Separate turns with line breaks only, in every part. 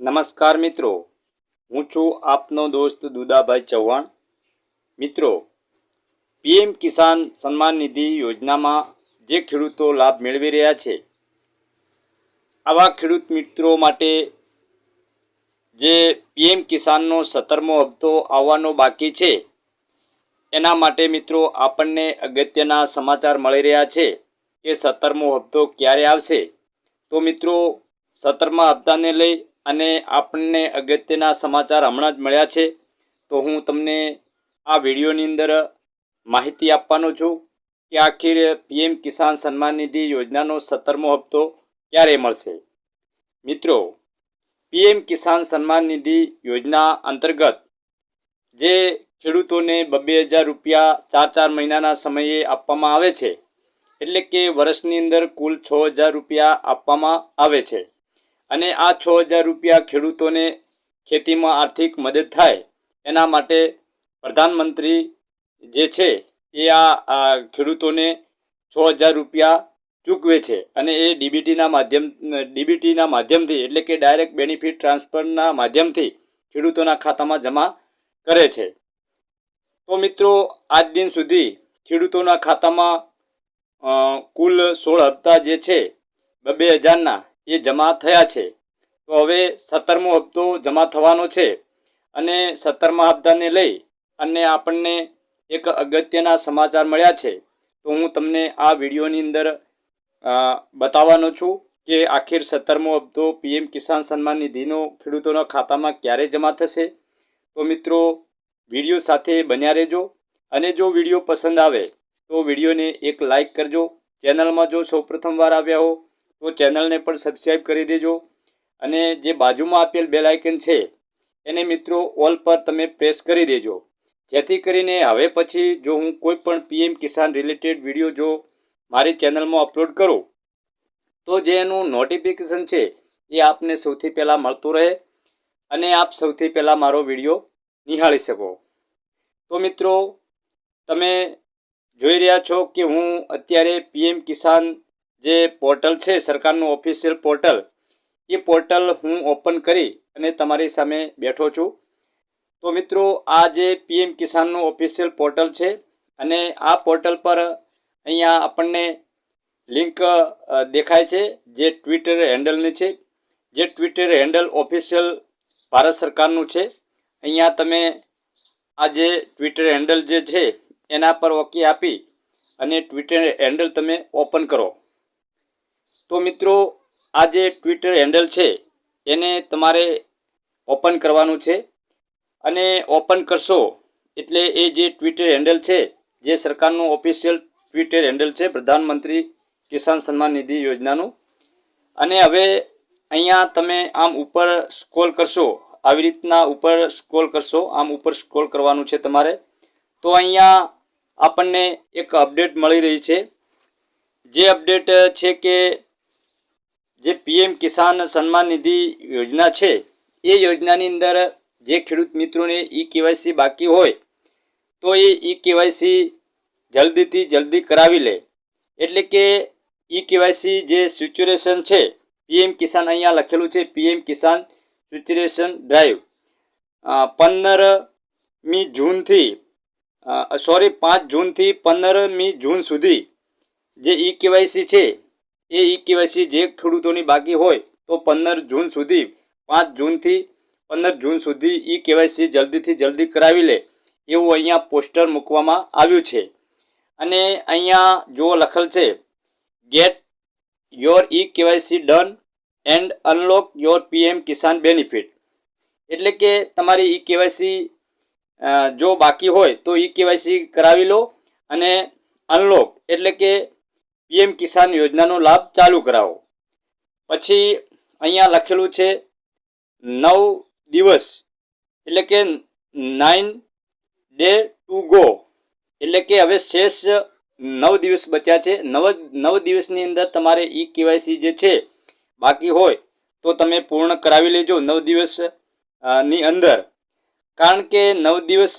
નમસ્કાર મિત્રો. હું છું આપનો દોસ્ત દુદાભાઈ ચૌહાણ. મિત્રો, પીએમ કિસાન સન્માન નિધિ યોજનામાં જે ખેડૂતો લાભ મેળવી રહ્યા છે, આવા ખેડૂત મિત્રો માટે જે પીએમ કિસાનનો સત્તરમો હપ્તો આવવાનો બાકી છે, એના માટે મિત્રો આપણને અગત્યના સમાચાર મળી રહ્યા છે કે સત્તરમો હપ્તો ક્યારે આવશે. તો મિત્રો, સત્તરમા હપ્તાને લઈ અને આપણને અગત્યના સમાચાર હમણાં જ મળ્યા છે. તો હું તમને આ વિડીયોની અંદર માહિતી આપવાનો છું કે આખીર પીએમ કિસાન સન્માન નિધિ યોજનાનો સત્તરમો હપ્તો ક્યારે મળશે? મિત્રો, પીએમ કિસાન સન્માન નિધિ યોજના અંતર્ગત જે ખેડૂતોને બબ્બે હજાર રૂપિયા ચાર ચાર મહિનાના સમયે આપવામાં આવે છે, એટલે કે વર્ષની અંદર કુલ છ હજાર રૂપિયા આપવામાં આવે છે. અને આ છ હજાર રૂપિયા ખેડૂતોને ખેતીમાં આર્થિક મદદ થાય, એના માટે પ્રધાનમંત્રી જે છે, એ આ ખેડૂતોને છ હજાર રૂપિયા ચૂકવે છે. અને એ ડીબીટીના માધ્યમ, ડીબીટીના માધ્યમથી, એટલે કે ડાયરેક્ટ બેનિફિટ ટ્રાન્સફરના માધ્યમથી ખેડૂતોના ખાતામાં જમા કરે છે. તો મિત્રો, આજ દિન સુધી ખેડૂતોના ખાતામાં કુલ સોળ હપ્તા જે છે, બે હજારના એ જમા થયા છે. તો હવે સત્તરમો હપ્તો જમા થવાનો છે અને સત્તરમા હપ્તાને લઈ અને આપણને એક અગત્યના સમાચાર મળ્યા છે. તો હું તમને આ વિડીયોની અંદર બતાવવાનો છું કે આખીર સત્તરમો હપ્તો પીએમ કિસાન સન્માન નિધિનો ખેડૂતોના ખાતામાં ક્યારે જમા થશે. તો મિત્રો, વીડિયો સાથે બન્યા રહેજો અને જો વીડિયો પસંદ આવે તો વિડીયોને એક લાઈક કરજો. ચેનલમાં જો સૌપ્રથમ વાર આવ્યા હો તો ચેનલને પણ સબસ્ક્રાઈબ કરી દેજો. અને જે બાજુમાં આપેલ બેલ છે, એને મિત્રો ઓલ પર તમે પ્રેસ કરી દેજો. જેથી કરીને હવે પછી જો હું કોઈ પણ પીએમ કિસાન રિલેટેડ વીડિયો જો મારી ચેનલમાં અપલોડ કરું, તો જે એનું નોટિફિકેશન છે, એ આપને સૌથી પહેલાં મળતું રહે અને આપ સૌથી પહેલાં મારો વીડિયો નિહાળી શકો. તો મિત્રો, તમે જોઈ રહ્યા છો કે હું અત્યારે પીએમ કિસાન જે પોર્ટલ છે, સરકારનું ઓફિશિયલ પોર્ટલ, એ પોર્ટલ હું ઓપન કરી અને તમારી સામે બેઠો છું. તો મિત્રો, આ જે પીએમ કિસાનનું ઓફિશિયલ પોર્ટલ છે અને આ પોર્ટલ પર અહીંયા આપણને લિંક દેખાય છે, જે ટ્વિટર હેન્ડલની છે. જે ટ્વિટર હેન્ડલ ઓફિશિયલ ભારત સરકારનું છે. અહીંયા તમે આ જે ટ્વિટર હેન્ડલ જે છે, એના પર ઓકે આપી અને ટ્વિટર હેન્ડલ તમે ઓપન કરો. તો મિત્રો, આ જે ટ્વિટર હેન્ડલ છે, એને તમારે ઓપન કરવાનું છે. અને ઓપન કરશો એટલે એ જે ટ્વિટર હેન્ડલ છે, જે સરકારનું ઓફિશિયલ ટ્વિટર હેન્ડલ છે, પ્રધાનમંત્રી કિસાન સન્માન નિધિ યોજનાનું. અને હવે અહીંયા તમે આમ ઉપર સ્ક્રોલ કરશો, આવી રીતના ઉપર સ્ક્રોલ કરશો, આમ ઉપર સ્ક્રોલ કરવાનું છે તમારે. તો અહીંયા આપણને એક અપડેટ મળી રહી છે. જે અપડેટ છે કે જે પીએમ કિસાન સન્માન નિધિ યોજના છે, એ યોજનાની અંદર જે ખેડૂત મિત્રોને ઈ કેવાયસી બાકી હોય, તો એ ઈ કેવાયસી જલ્દીથી જલ્દી કરાવી લે. એટલે કે ઈ કેવાયસી જે સિચ્યુરેશન છે, પીએમ કિસાન અહીંયા લખેલું છે, પીએમ કિસાન સિચ્યુરેશન ડ્રાઈવ. પંદરમી જૂનથી સોરી પાંચ જૂનથી પંદરમી જૂન સુધી જે ઈ કેવાયસી છે એ ઈ કેવાયસી જે ખેડૂતોની બાકી હોય તો પંદર જૂન સુધી, પાંચ જૂનથી પંદર જૂન સુધી ઈ કેવાયસી જલ્દીથી જલ્દી કરાવી લે એવું અહીંયા પોસ્ટર મૂકવામાં આવ્યું છે. અને અહીંયા જો લખેલ છે get your e KYC done and unlock your PM Kisan benefit એટલે કે તમારી ઈ કેવાયસી જો બાકી હોય તો ઈ કેવાયસી કરાવી લો અને અનલોક એટલે કે પીએમ કિસાન યોજનાનો લાભ ચાલુ કરાવો. પછી અહીંયા લખેલું છે, નવ દિવસ, એટલે કે નાઇન ડે ટુ ગો એટલે કે હવે શેષ નવ દિવસ બચ્યા છે. નવ નવ દિવસની અંદર તમારે ઈ કેવાયસી જે છે, બાકી હોય, તો તમે પૂર્ણ કરાવી લેજો નવ દિવસની અંદર. કારણ કે નવ દિવસ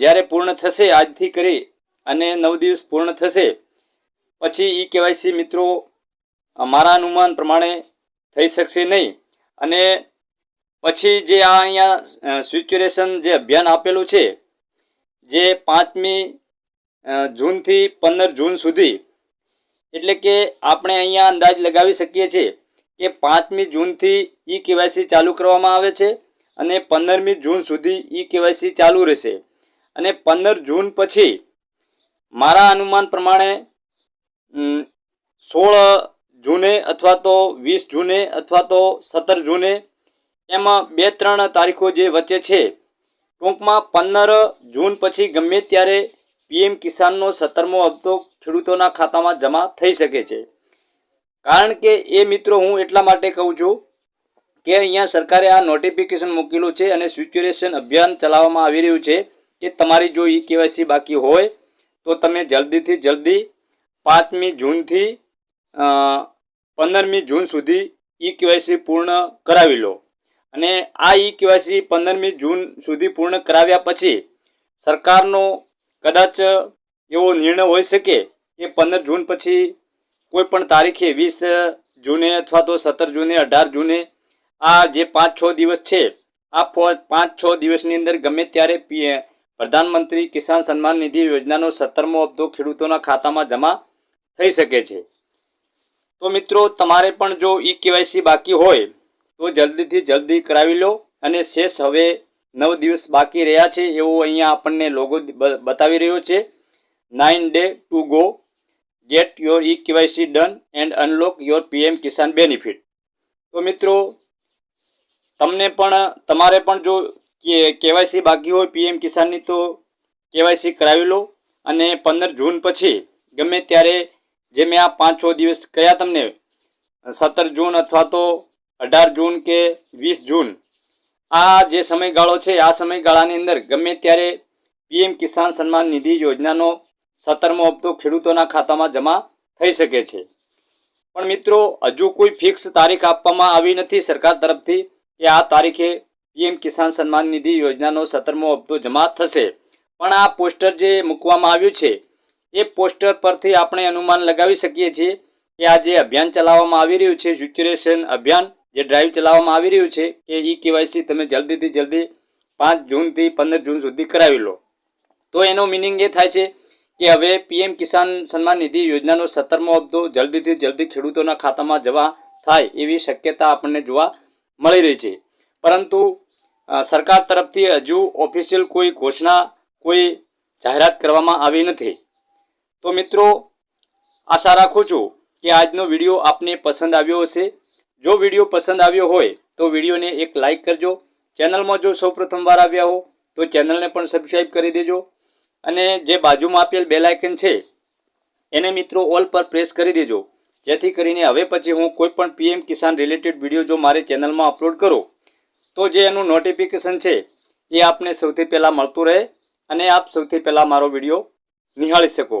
જ્યારે પૂર્ણ થશે આજથી કરી અને નવ દિવસ પૂર્ણ થશે પછી ઈ કેવાયસી મિત્રો મારા અનુમાન પ્રમાણે થઈ શકશે નહીં. અને પછી જે આ અહીંયા સિચ્યુએશન જે અભિયાન આપેલું છે, જે પાંચમી જૂનથી પંદર જૂન સુધી, એટલે કે આપણે અહીંયા અંદાજ લગાવી શકીએ છીએ કે પાંચમી જૂનથી ઈ કેવાયસી ચાલુ કરવામાં આવે છે અને પંદરમી જૂન સુધી ઈ કેવાયસી ચાલુ રહેશે. અને પંદર જૂન પછી મારા અનુમાન પ્રમાણે સોળ જૂને અથવા તો વીસ જૂને અથવા તો સત્તર જૂને, એમાં બે ત્રણ તારીખો જે વચ્ચે છે, ટૂંકમાં પંદર જૂન પછી ગમે ત્યારે પીએમ કિસાનનો સત્તરમો હપ્તો ખેડૂતોના ખાતામાં જમા થઈ શકે છે. કારણ કે એ મિત્રો હું એટલા માટે કહું છું કે અહીંયા સરકારે આ નોટિફિકેશન મૂકેલું છે અને સિચ્યુએશન અભિયાન ચલાવવામાં આવી રહ્યું છે કે તમારી જો ઈ કેવાયસી બાકી હોય, તો તમે જલ્દીથી જલ્દી પાંચમી જૂનથી પંદરમી જૂન સુધી ઈ કેવાયસી પૂર્ણ કરાવી લો. અને આ ઈ કેવાયસી પંદરમી જૂન સુધી પૂર્ણ કરાવ્યા પછી સરકારનો કદાચ એવો નિર્ણય હોઈ શકે કે પંદર જૂન પછી કોઈ પણ તારીખે વીસ જૂને અથવા તો સત્તર જૂને, અઢાર જૂને આ જે પાંચ છ દિવસ છે, આ પાંચ છ દિવસની અંદર ગમે ત્યારે પ્રધાનમંત્રી કિસાન સન્માન નિધિ યોજનાનો સત્તરમો હપ્તો ખેડૂતોના ખાતામાં જમા થઈ શકે છે. તો મિત્રો, તમારે પણ જો ઈ કેવાયસી બાકી હોય, તો જલ્દીથી જલ્દી કરાવી લો અને શેષ હવે નવ દિવસ બાકી રહ્યા છે એવો અહીંયા આપણને લોગો બતાવી રહ્યો છે. Nine day to go get your e KYC done and unlock your PM Kisan benefit તો મિત્રો, તમને પણ, તમારે પણ જો કેવાયસી બાકી હોય પીએમ કિસાનની તો કેવાયસી કરાવી લો અને પંદર જૂન પછી ગમે ત્યારે જે મેં આ પાંચ છ દિવસ કયા તમને, સત્તર જૂન અથવા તો અઢાર જૂન કે વીસ જૂન, આ જે સમયગાળો છે, આ સમયગાળાની અંદર ગમે ત્યારે પીએમ કિસાન સન્માન નિધિ યોજનાનો સત્તરમો હપ્તો ખેડૂતોના ખાતામાં જમા થઈ શકે છે. પણ મિત્રો, હજુ કોઈ ફિક્સ તારીખ આપવામાં આવી નથી સરકાર તરફથી કે આ તારીખે પીએમ કિસાન સન્માન નિધિ યોજનાનો સત્તરમો હપ્તો જમા થશે. પણ આ પોસ્ટર જે મૂકવામાં આવ્યું છે એ પોસ્ટર પરથી આપણે અનુમાન લગાવી શકીએ છીએ કે આ જે અભિયાન ચલાવવામાં આવી રહ્યું છે સિચ્યુએશન અભિયાન, જે ડ્રાઈવ ચલાવવામાં આવી રહ્યું છે, કે ઈ કેવાયસી તમે જલ્દીથી જલ્દી પાંચ જૂનથી પંદર જૂન સુધી કરાવી લો. તો એનો મિનિંગ એ થાય છે કે હવે પીએમ કિસાન સન્માન નિધિ યોજનાનો સત્તરમો હપ્તો જલ્દીથી જલ્દી ખેડૂતોના ખાતામાં જવા થાય એવી શક્યતા આપણને જોવા મળી રહી છે. પરંતુ સરકાર તરફથી હજુ ઓફિશિયલ કોઈ ઘોષણા, કોઈ જાહેરાત કરવામાં આવી નથી. તો મિત્રો, આશા રાખું છું કે આજનો વીડિયો આપને પસંદ આવ્યો હશે. જો વીડિયો પસંદ આવ્યો હોય, તો વિડીયોને એક લાઈક કરજો. ચેનલમાં જો સૌ પ્રથમવાર આવ્યા હો, તો ચેનલને પણ સબસ્ક્રાઈબ કરી દેજો. અને જે બાજુમાં આપેલ બે લાયકન છે, એને મિત્રો ઓલ પર પ્રેસ કરી દેજો. જેથી કરીને હવે પછી હું કોઈ પણ પીએમ કિસાન રિલેટેડ વીડિયો જો મારી ચેનલમાં અપલોડ કરું, તો જે એનું નોટિફિકેશન છે, એ આપને સૌથી પહેલાં મળતું રહે અને આપ સૌથી પહેલાં મારો વીડિયો નિહાળી શકો.